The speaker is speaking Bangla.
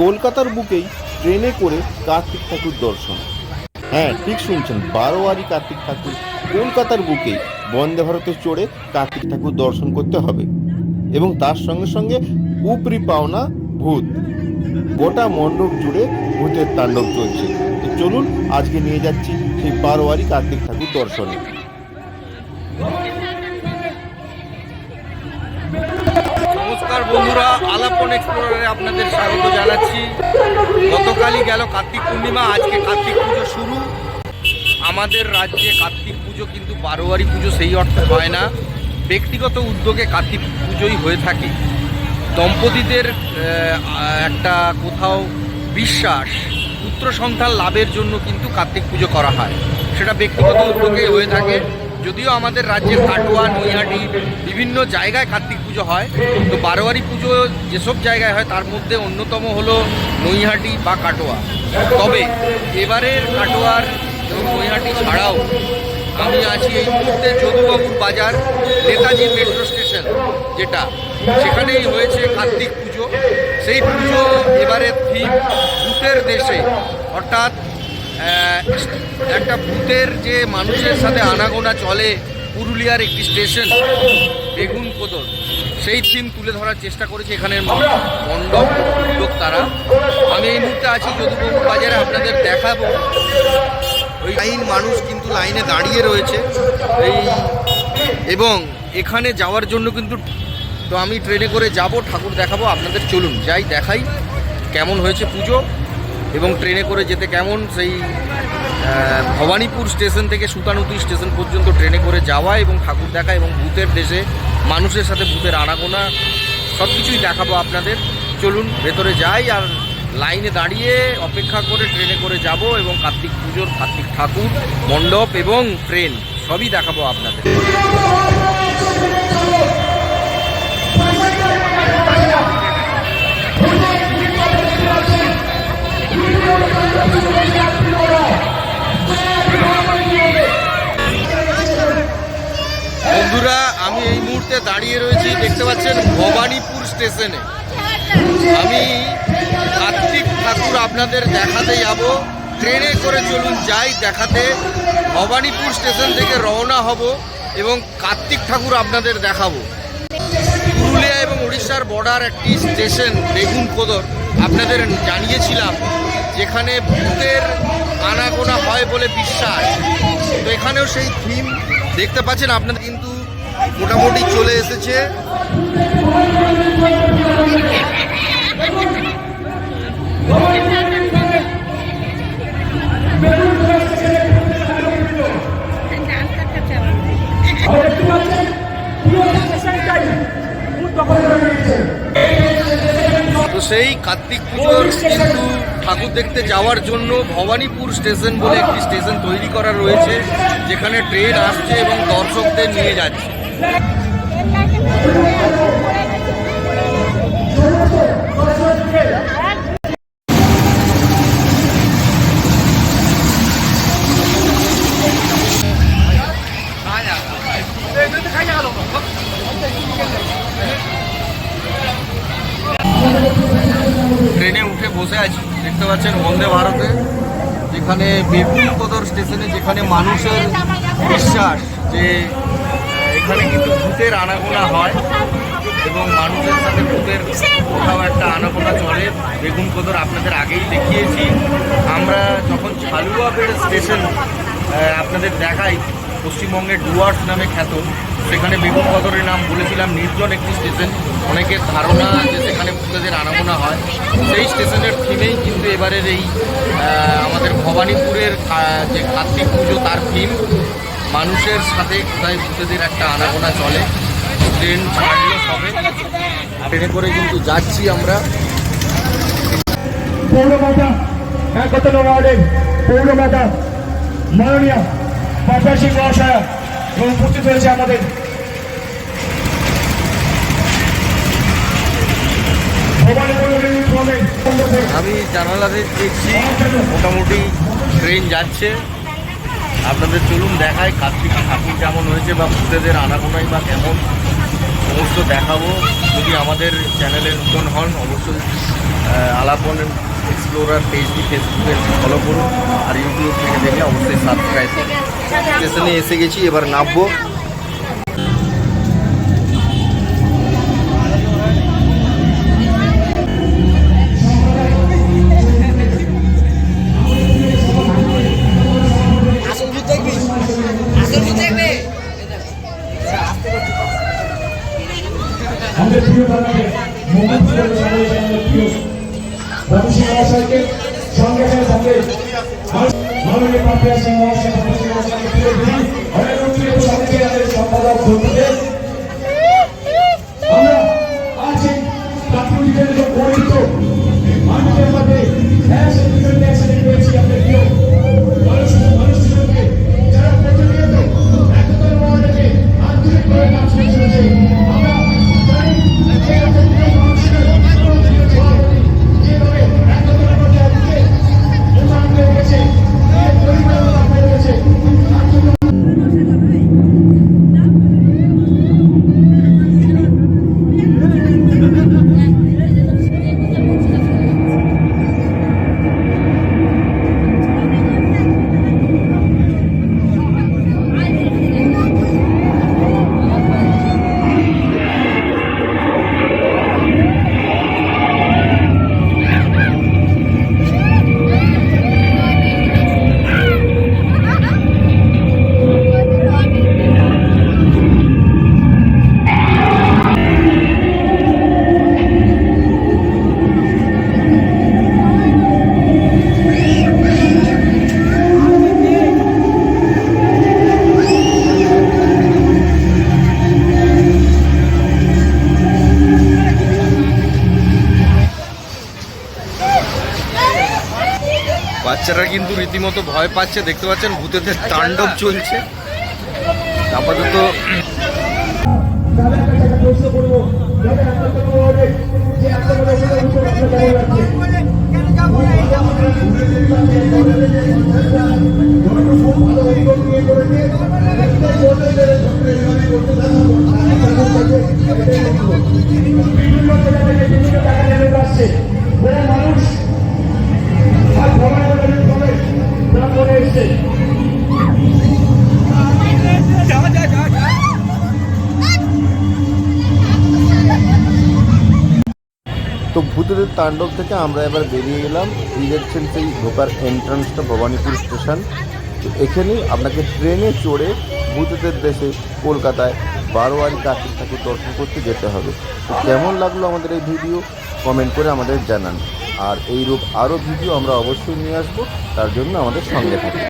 কলকাতার বুকেই ট্রেনে করে কার্তিক ঠাকুর দর্শন। হ্যাঁ ঠিক শুনছেন, বারোয়ারি কার্তিক ঠাকুর কলকাতার বুকেই বন্দে ভারতে চড়ে কার্তিক ঠাকুর দর্শন করতে হবে। এবং তার সঙ্গে সঙ্গে উপরি পাওনা ভূত। গোটা মণ্ডপ জুড়ে ভূতের তাণ্ডব চলছে। তো চলুন, আজকে নিয়ে যাচ্ছি সেই বারোয়ারি কার্তিক ঠাকুর দর্শনে। নমস্কার বন্ধুরা, আলাপন এক্সপ্লোরারে আপনাদের স্বাগত জানাচ্ছি। গতকালই গেল কার্তিক পূর্ণিমা, আজকে কার্তিক পুজো শুরু। আমাদের রাজ্যে কার্তিক পুজো কিন্তু বারোয়ারি পুজো সেই অর্থে হয় না। ব্যক্তিগত উদ্যোগে কার্তিক পুজোই হয়ে থাকে। দম্পতিদের একটা কোথাও বিশ্বাস, পুত্র সন্তান লাভের জন্য কিন্তু কার্তিক পুজো করা হয়। সেটা ব্যক্তিগত উদ্যোগে হয়ে থাকে। যদিও আমাদের রাজ্যের কাটোয়া নৈহাটি বিভিন্ন জায়গায় পুজো হয়। তো বারোয়ারি পুজো যেসব জায়গায় হয়, তার মধ্যে অন্যতম হলো নৈহাটি বা কাটোয়া। তবে এবারের কাটোয়ার এবং নৈহাটি ছাড়াও আমি আছি এই মুহূর্তে যদুবাবুর বাজার, নেতাজি মেট্রো স্টেশন যেটা। সেখানেই হয়েছে কার্তিক পুজো। সেই পুজো এবারে থিম ভূতের দেশে। অর্থাৎ একটা ভূতের যে মানুষের সাথে আনাগোনা চলে পুরুলিয়ার একটি স্টেশন, বেগুন কোদর সেই থিম তুলে ধরার চেষ্টা করেছে এখানের মণ্ডপ উদ্যোক্তারা আমি এই মুহূর্তে আছি যদুবাবু বাজারে, আপনাদের দেখাবো। ওই লাইন মানুষ কিন্তু লাইনে দাঁড়িয়ে রয়েছে। এই এবং এখানে যাওয়ার জন্য কিন্তু তো আমি ট্রেনে করে যাব, ঠাকুর দেখাবো, আপনাদের চলুন যাই দেখাই কেমন হয়েছে পুজো এবং ট্রেনে করে যেতে কেমন, সেই ভবানীপুর স্টেশন থেকে সুতানুতুই স্টেশন পর্যন্ত ট্রেনে করে যাওয়া এবং ঠাকুর দেখা এবং ভূতের দেশে মানুষের সাথে ভূতের আনাগোনা সব কিছুই দেখাবো আপনাদের। চলুন, ভেতরে যাই আর লাইনে দাঁড়িয়ে অপেক্ষা করে ট্রেনে করে যাব এবং কার্তিক পুজোর কার্তিক ঠাকুর, মণ্ডপ এবং ট্রেন, সবই দেখাবো আপনাদের। মুহূর্তে দাঁড়িয়ে রয়েছি, দেখতে পাচ্ছেন ভবানীপুর স্টেশনে। আমি কার্তিক ঠাকুর আপনাদের দেখাতে যাব। ট্রেনে করে চলুন, যাই দেখাতে। ভবানীপুর স্টেশন থেকে রওনা হব এবং কার্তিক ঠাকুর আপনাদের দেখাবো। পুরুলিয়া এবং উড়িষ্যার বর্ডার একটি স্টেশন, বেগুন কোদর। আপনাদের জানিয়েছিলাম যেখানে ভূতের আনাগোনা হয় বলে বিশ্বাস। তো এখানেও সেই থিম দেখতে পাচ্ছেন আপনাদের। কিন্তু মোটামুটি চলে এসেছে। তো সেই কার্তিক পুজোর কিন্তু ঠাকুর দেখতে যাওয়ার জন্য ভবানীপুর স্টেশন বলে একটি স্টেশন তৈরি করা রয়েছে, যেখানে ট্রেন আসছে এবং দর্শকদের নিয়ে যাচ্ছে। ট্রেনে উঠে বসে আছি। দেখতে পাচ্ছেন বন্দে ভারতে, যেখানে বেগুন কদর স্টেশনে, যেখানে মানুষের বিশ্বাস যে এখানে কিন্তু ভূতের আনাগোনা হয় এবং মানুষের সাথে ভূতের কোথাও একটা আনাগোনা চলে। বেগুন কদর, আপনাদের আগেই দেখিয়েছি। আমরা যখন ছালুয়াবের স্টেশন আপনাদের দেখাই, পশ্চিমবঙ্গের ডুয়ার্স নামে খ্যাত, সেখানে বেগুন কদরের নাম বলেছিলাম, নির্জন একটি স্টেশন। অনেকের ধারণা যে সেখানে ভূতেদের আনাগোনা হয়। সেই স্টেশনের থিমেই কিন্তু এবারের এই আমাদের ভবানীপুরের যে কার্তিক পুজো, তার থিম। মানুষের সাথে কোথায় ভূতেদের একটা আনাগোনা চলে ট্রেন ছাড়লো সবে ট্রেনে করে কিন্তু যাচ্ছি আমরা। পৌরমাতা একতন ওয়ার্ডের পৌরমাতা মাননীয় পাপা সিং মহাশয়া এবং উপস্থিত হয়েছে আমাদের। আমি জানালাতে দেখছি মোটামুটি ট্রেন যাচ্ছে। আপনাদের চলুন দেখায় কার্তিক ঠাকুর কেমন হয়েছে বা ভূতেদের আনাগোনাই বা কেমন সমস্ত দেখাবো। যদি আমাদের চ্যানেলে নতুন হন, অবশ্যই আলাপন এক্সপ্লোরার পেজটি ফেসবুকে ফলো করুন। আর ইউটিউব থেকে দেখে অবশ্যই সাবস্ক্রাইব স্টেশনে এসে গেছি, এবার নামবো। সঙ্গে মাননীয় পাপিয়া সিং মহাশয় বাবু সিং বাচ্চারা কিন্তু রীতিমতো ভয় পাচ্ছে দেখতে পাচ্ছেন ভূতেদের তাণ্ডব চলছে। আপাতত মানুষ তো ভূতেদের তাণ্ডব থেকে আমরা এবার বেরিয়ে এলাম। এই দেখছেন সেই ঢোকার এন্ট্রান্সটা ভবানীপুর স্টেশন তো এখানেই আপনাকে ট্রেনে চড়ে ভূতেদের দেশে কলকাতায় বারোয়ারি কার্তিক ঠাকুর দর্শন করতে যেতে হবে। তো কেমন লাগল আমাদের এই ভিডিও কমেন্ট করে আমাদের জানান। আর এই রূপ আরও ভিডিও আমরা অবশ্যই নিয়ে আসব। তার জন্য আমাদের সঙ্গে থাকুন।